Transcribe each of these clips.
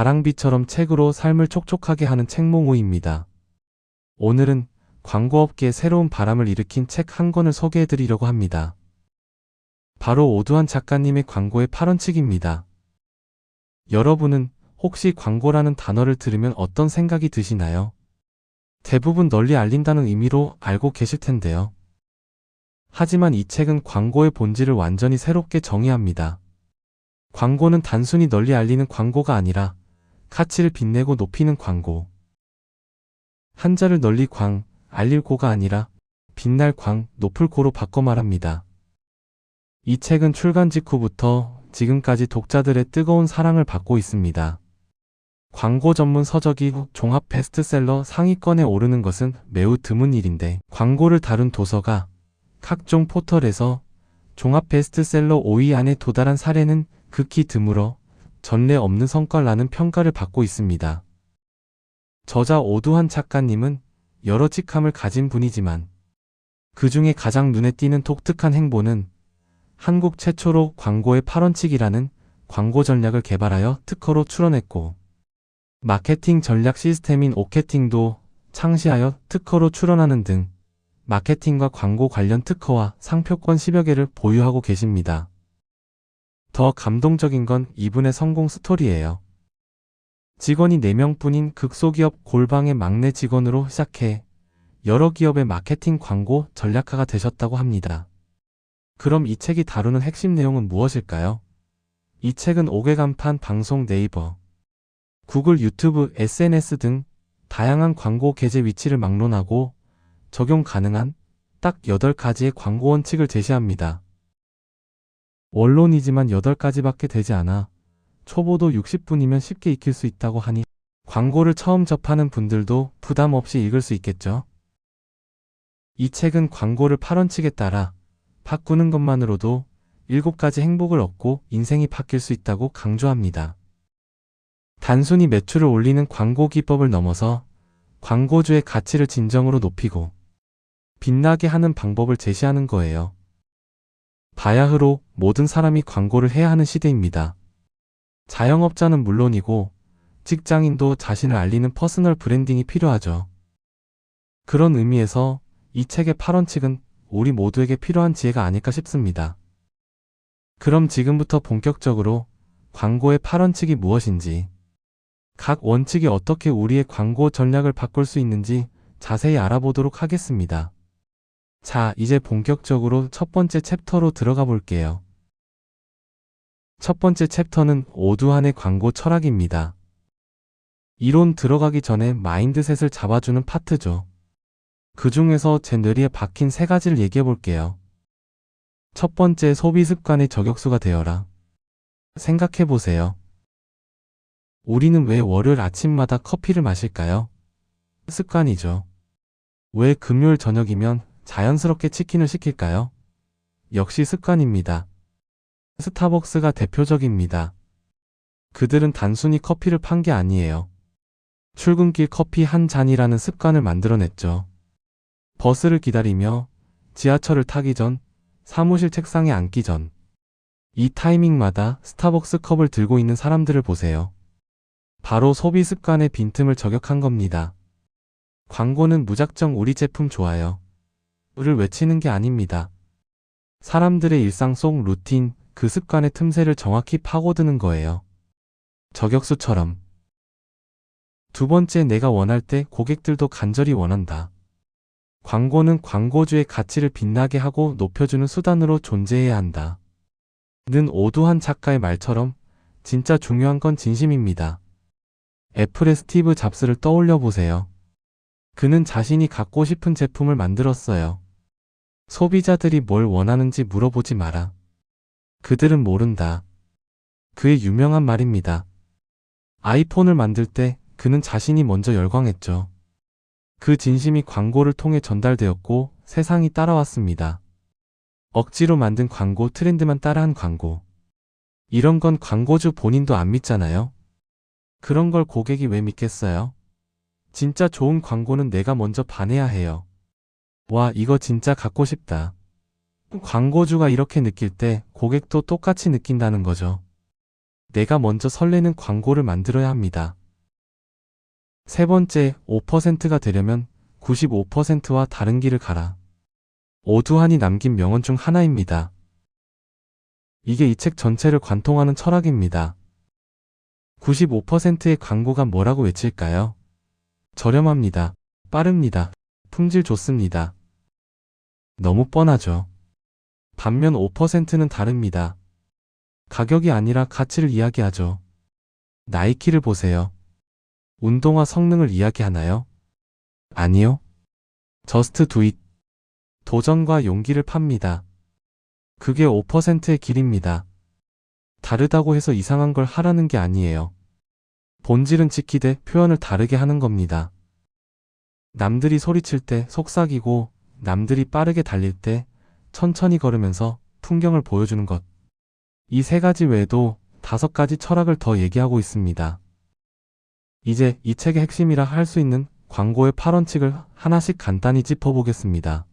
가랑비처럼 책으로 삶을 촉촉하게 하는 책몽우입니다. 오늘은 광고업계에 새로운 바람을 일으킨 책 한 권을 소개해드리려고 합니다. 바로 오두환 작가님의 광고의 8원칙입니다. 여러분은 혹시 광고라는 단어를 들으면 어떤 생각이 드시나요? 대부분 널리 알린다는 의미로 알고 계실 텐데요. 하지만 이 책은 광고의 본질을 완전히 새롭게 정의합니다. 광고는 단순히 널리 알리는 광고가 아니라 가치를 빛내고 높이는 광고. 한자를 널리 광, 알릴 고가 아니라 빛날 광, 높을 고로 바꿔 말합니다. 이 책은 출간 직후부터 지금까지 독자들의 뜨거운 사랑을 받고 있습니다. 광고 전문 서적이 종합 베스트셀러 상위권에 오르는 것은 매우 드문 일인데 광고를 다룬 도서가 각종 포털에서 종합 베스트셀러 5위 안에 도달한 사례는 극히 드물어 전례 없는 성과라는 평가를 받고 있습니다. 저자 오두환 작가님은 여러 직함을 가진 분이지만 그 중에 가장 눈에 띄는 독특한 행보는 한국 최초로 광고의 8원칙이라는 광고 전략을 개발하여 특허로 출원했고 마케팅 전략 시스템인 오케팅도 창시하여 특허로 출원하는 등 마케팅과 광고 관련 특허와 상표권 10여 개를 보유하고 계십니다. 더 감동적인 건 이분의 성공 스토리예요. 직원이 4명뿐인 극소기업 골방의 막내 직원으로 시작해 여러 기업의 마케팅 광고 전략가가 되셨다고 합니다. 그럼 이 책이 다루는 핵심 내용은 무엇일까요? 이 책은 5개 간판 방송 네이버, 구글 유튜브 SNS 등 다양한 광고 게재 위치를 막론하고 적용 가능한 딱 8가지의 광고 원칙을 제시합니다. 원론이지만 8가지밖에 되지 않아 초보도 60분이면 쉽게 익힐 수 있다고 하니 광고를 처음 접하는 분들도 부담 없이 읽을 수 있겠죠? 이 책은 광고를 8원칙에 따라 바꾸는 것만으로도 7가지 행복을 얻고 인생이 바뀔 수 있다고 강조합니다. 단순히 매출을 올리는 광고 기법을 넘어서 광고주의 가치를 진정으로 높이고 빛나게 하는 방법을 제시하는 거예요. 바야흐로 모든 사람이 광고를 해야 하는 시대입니다. 자영업자는 물론이고 직장인도 자신을 알리는 퍼스널 브랜딩이 필요하죠. 그런 의미에서 이 책의 8원칙은 우리 모두에게 필요한 지혜가 아닐까 싶습니다. 그럼 지금부터 본격적으로 광고의 8원칙이 무엇인지, 각 원칙이 어떻게 우리의 광고 전략을 바꿀 수 있는지 자세히 알아보도록 하겠습니다. 자, 이제 본격적으로 첫 번째 챕터로 들어가 볼게요. 첫 번째 챕터는 오두환의 광고 철학입니다. 이론 들어가기 전에 마인드셋을 잡아주는 파트죠. 그 중에서 제 뇌리에 박힌 세 가지를 얘기해 볼게요. 첫 번째 소비 습관의 저격수가 되어라. 생각해 보세요. 우리는 왜 월요일 아침마다 커피를 마실까요? 습관이죠. 왜 금요일 저녁이면 자연스럽게 치킨을 시킬까요? 역시 습관입니다. 스타벅스가 대표적입니다. 그들은 단순히 커피를 판 게 아니에요. 출근길 커피 한 잔이라는 습관을 만들어냈죠. 버스를 기다리며 지하철을 타기 전, 사무실 책상에 앉기 전, 이 타이밍마다 스타벅스 컵을 들고 있는 사람들을 보세요. 바로 소비 습관의 빈틈을 저격한 겁니다. 광고는 무작정 우리 제품 좋아요. 를 외치는 게 아닙니다. 사람들의 일상 속 루틴, 그 습관의 틈새를 정확히 파고드는 거예요. 저격수처럼. 두 번째 내가 원할 때 고객들도 간절히 원한다. 광고는 광고주의 가치를 빛나게 하고 높여주는 수단으로 존재해야 한다. 는 오두한 작가의 말처럼 진짜 중요한 건 진심입니다. 애플의 스티브 잡스를 떠올려 보세요. 그는 자신이 갖고 싶은 제품을 만들었어요. 소비자들이 뭘 원하는지 물어보지 마라. 그들은 모른다. 그의 유명한 말입니다. 아이폰을 만들 때 그는 자신이 먼저 열광했죠. 그 진심이 광고를 통해 전달되었고 세상이 따라왔습니다. 억지로 만든 광고 트렌드만 따라한 광고. 이런 건 광고주 본인도 안 믿잖아요. 그런 걸 고객이 왜 믿겠어요? 진짜 좋은 광고는 내가 먼저 반해야 해요. 와, 이거 진짜 갖고 싶다. 광고주가 이렇게 느낄 때 고객도 똑같이 느낀다는 거죠. 내가 먼저 설레는 광고를 만들어야 합니다. 세 번째, 5%가 되려면 95%와 다른 길을 가라. 오두환이 남긴 명언 중 하나입니다. 이게 이 책 전체를 관통하는 철학입니다. 95%의 광고가 뭐라고 외칠까요? 저렴합니다. 빠릅니다. 품질 좋습니다. 너무 뻔하죠. 반면 5%는 다릅니다. 가격이 아니라 가치를 이야기하죠. 나이키를 보세요. 운동화 성능을 이야기하나요? 아니요. 저스트 두잇. 도전과 용기를 팝니다. 그게 5%의 길입니다. 다르다고 해서 이상한 걸 하라는 게 아니에요. 본질은 지키되 표현을 다르게 하는 겁니다. 남들이 소리칠 때 속삭이고 남들이 빠르게 달릴 때 천천히 걸으면서 풍경을 보여주는 것. 이 세 가지 외에도 다섯 가지 철학을 더 얘기하고 있습니다. 이제 이 책의 핵심이라 할 수 있는 광고의 8원칙을 하나씩 간단히 짚어보겠습니다.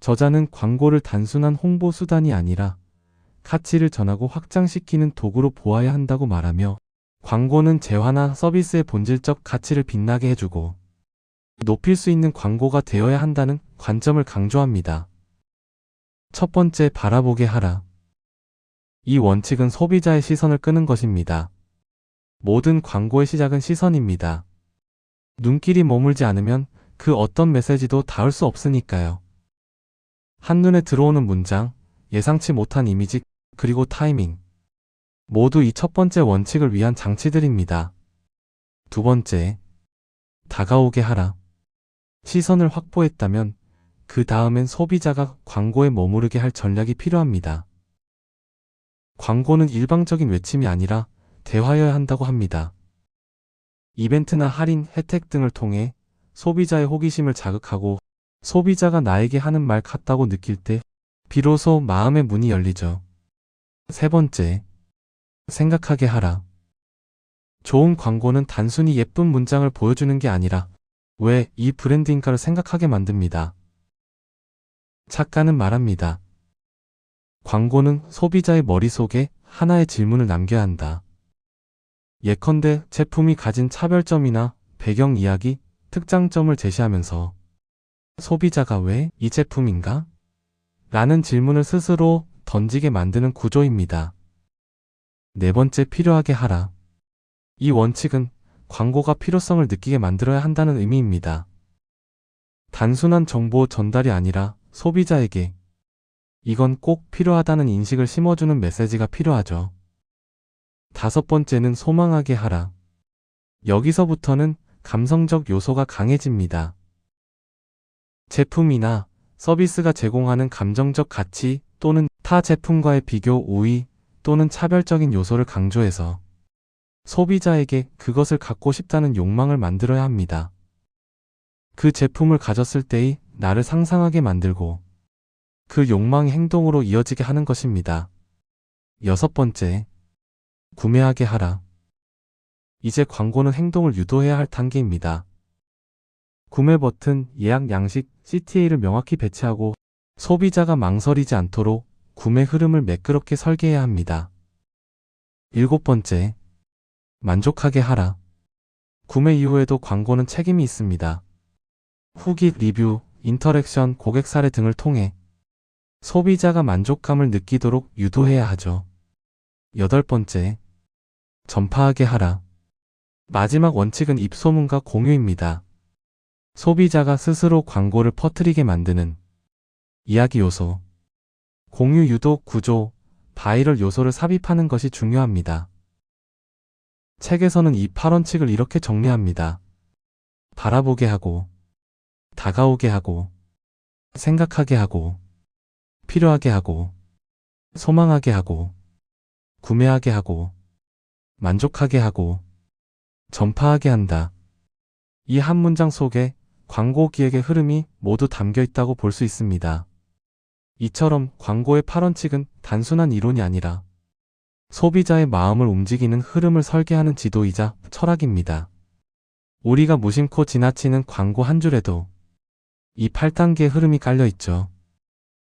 저자는 광고를 단순한 홍보 수단이 아니라 가치를 전하고 확장시키는 도구로 보아야 한다고 말하며 광고는 재화나 서비스의 본질적 가치를 빛나게 해주고 높일 수 있는 광고가 되어야 한다는 관점을 강조합니다. 첫 번째 바라보게 하라. 이 원칙은 소비자의 시선을 끄는 것입니다. 모든 광고의 시작은 시선입니다. 눈길이 머물지 않으면 그 어떤 메시지도 닿을 수 없으니까요. 한눈에 들어오는 문장, 예상치 못한 이미지, 그리고 타이밍. 모두 이 첫 번째 원칙을 위한 장치들입니다. 두 번째, 다가오게 하라. 시선을 확보했다면 그 다음엔 소비자가 광고에 머무르게 할 전략이 필요합니다. 광고는 일방적인 외침이 아니라 대화여야 한다고 합니다. 이벤트나 할인, 혜택 등을 통해 소비자의 호기심을 자극하고 소비자가 나에게 하는 말 같다고 느낄 때 비로소 마음의 문이 열리죠. 세 번째, 생각하게 하라. 좋은 광고는 단순히 예쁜 문장을 보여주는 게 아니라 왜 이 브랜드인가를 생각하게 만듭니다. 작가는 말합니다. 광고는 소비자의 머릿속에 하나의 질문을 남겨야 한다. 예컨대 제품이 가진 차별점이나 배경 이야기, 특장점을 제시하면서 소비자가 왜 이 제품인가? 라는 질문을 스스로 던지게 만드는 구조입니다. 네 번째 필요하게 하라. 이 원칙은 광고가 필요성을 느끼게 만들어야 한다는 의미입니다. 단순한 정보 전달이 아니라 소비자에게 이건 꼭 필요하다는 인식을 심어주는 메시지가 필요하죠. 다섯 번째는 소망하게 하라. 여기서부터는 감성적 요소가 강해집니다. 제품이나 서비스가 제공하는 감정적 가치 또는 타 제품과의 비교 우위 또는 차별적인 요소를 강조해서 소비자에게 그것을 갖고 싶다는 욕망을 만들어야 합니다. 그 제품을 가졌을 때의 나를 상상하게 만들고 그 욕망이 행동으로 이어지게 하는 것입니다. 여섯 번째, 구매하게 하라. 이제 광고는 행동을 유도해야 할 단계입니다. 구매 버튼, 예약 양식, CTA를 명확히 배치하고 소비자가 망설이지 않도록 구매 흐름을 매끄럽게 설계해야 합니다. 일곱 번째, 만족하게 하라. 구매 이후에도 광고는 책임이 있습니다. 후기, 리뷰, 인터랙션, 고객 사례 등을 통해 소비자가 만족감을 느끼도록 유도해야 하죠. 여덟 번째, 전파하게 하라. 마지막 원칙은 입소문과 공유입니다. 소비자가 스스로 광고를 퍼뜨리게 만드는 이야기 요소, 공유 유도 구조, 바이럴 요소를 삽입하는 것이 중요합니다. 책에서는 이 8원칙을 이렇게 정리합니다. 바라보게 하고, 다가오게 하고, 생각하게 하고, 필요하게 하고, 소망하게 하고, 구매하게 하고, 만족하게 하고, 전파하게 한다. 이 한 문장 속에 광고 기획의 흐름이 모두 담겨 있다고 볼 수 있습니다. 이처럼 광고의 8원칙은 단순한 이론이 아니라 소비자의 마음을 움직이는 흐름을 설계하는 지도이자 철학입니다. 우리가 무심코 지나치는 광고 한 줄에도 이 8단계의 흐름이 깔려 있죠.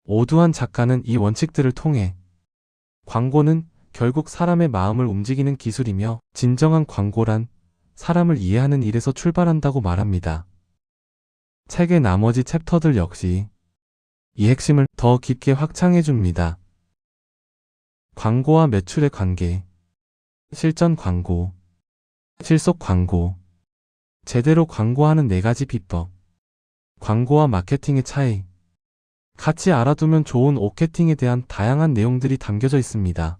오두한 작가는 이 원칙들을 통해 광고는 결국 사람의 마음을 움직이는 기술이며 진정한 광고란 사람을 이해하는 일에서 출발한다고 말합니다. 책의 나머지 챕터들 역시 이 핵심을 더 깊게 확장해 줍니다. 광고와 매출의 관계, 실전 광고, 실속 광고, 제대로 광고하는 네 가지 비법, 광고와 마케팅의 차이, 같이 알아두면 좋은 오케팅에 대한 다양한 내용들이 담겨져 있습니다.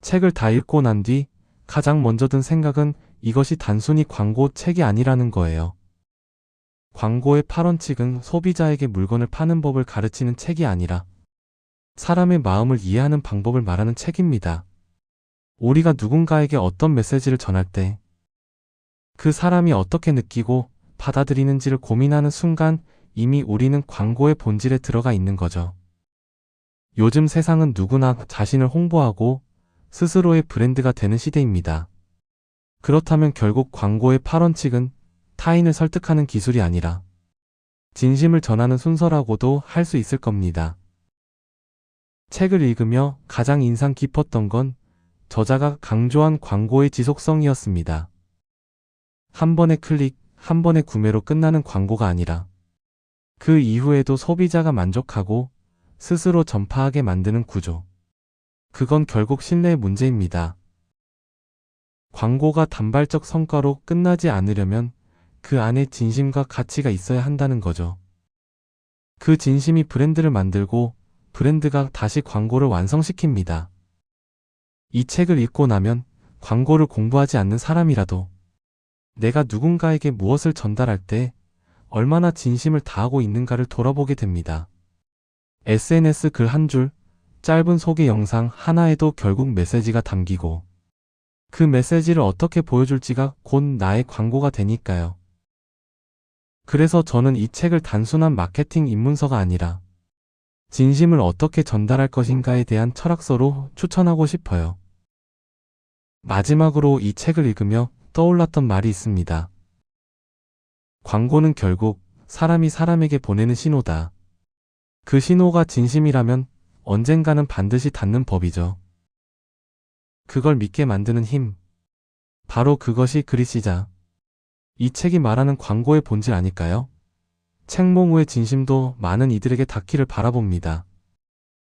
책을 다 읽고 난 뒤 가장 먼저 든 생각은 이것이 단순히 광고 책이 아니라는 거예요. 광고의 8원칙은 소비자에게 물건을 파는 법을 가르치는 책이 아니라 사람의 마음을 이해하는 방법을 말하는 책입니다. 우리가 누군가에게 어떤 메시지를 전할 때 그 사람이 어떻게 느끼고 받아들이는지를 고민하는 순간 이미 우리는 광고의 본질에 들어가 있는 거죠. 요즘 세상은 누구나 자신을 홍보하고 스스로의 브랜드가 되는 시대입니다. 그렇다면 결국 광고의 8원칙은 타인을 설득하는 기술이 아니라 진심을 전하는 순서라고도 할 수 있을 겁니다. 책을 읽으며 가장 인상 깊었던 건 저자가 강조한 광고의 지속성이었습니다. 한 번의 클릭, 한 번의 구매로 끝나는 광고가 아니라 그 이후에도 소비자가 만족하고 스스로 전파하게 만드는 구조. 그건 결국 신뢰의 문제입니다. 광고가 단발적 성과로 끝나지 않으려면 그 안에 진심과 가치가 있어야 한다는 거죠. 그 진심이 브랜드를 만들고 브랜드가 다시 광고를 완성시킵니다. 이 책을 읽고 나면 광고를 공부하지 않는 사람이라도 내가 누군가에게 무엇을 전달할 때 얼마나 진심을 다하고 있는가를 돌아보게 됩니다. SNS 글 한 줄, 짧은 소개 영상 하나에도 결국 메시지가 담기고 그 메시지를 어떻게 보여줄지가 곧 나의 광고가 되니까요. 그래서 저는 이 책을 단순한 마케팅 입문서가 아니라 진심을 어떻게 전달할 것인가에 대한 철학서로 추천하고 싶어요. 마지막으로 이 책을 읽으며 떠올랐던 말이 있습니다. 광고는 결국 사람이 사람에게 보내는 신호다. 그 신호가 진심이라면 언젠가는 반드시 닿는 법이죠. 그걸 믿게 만드는 힘. 바로 그것이 그리시자. 이 책이 말하는 광고의 본질 아닐까요? 책몽우의 진심도 많은 이들에게 닿기를 바라봅니다.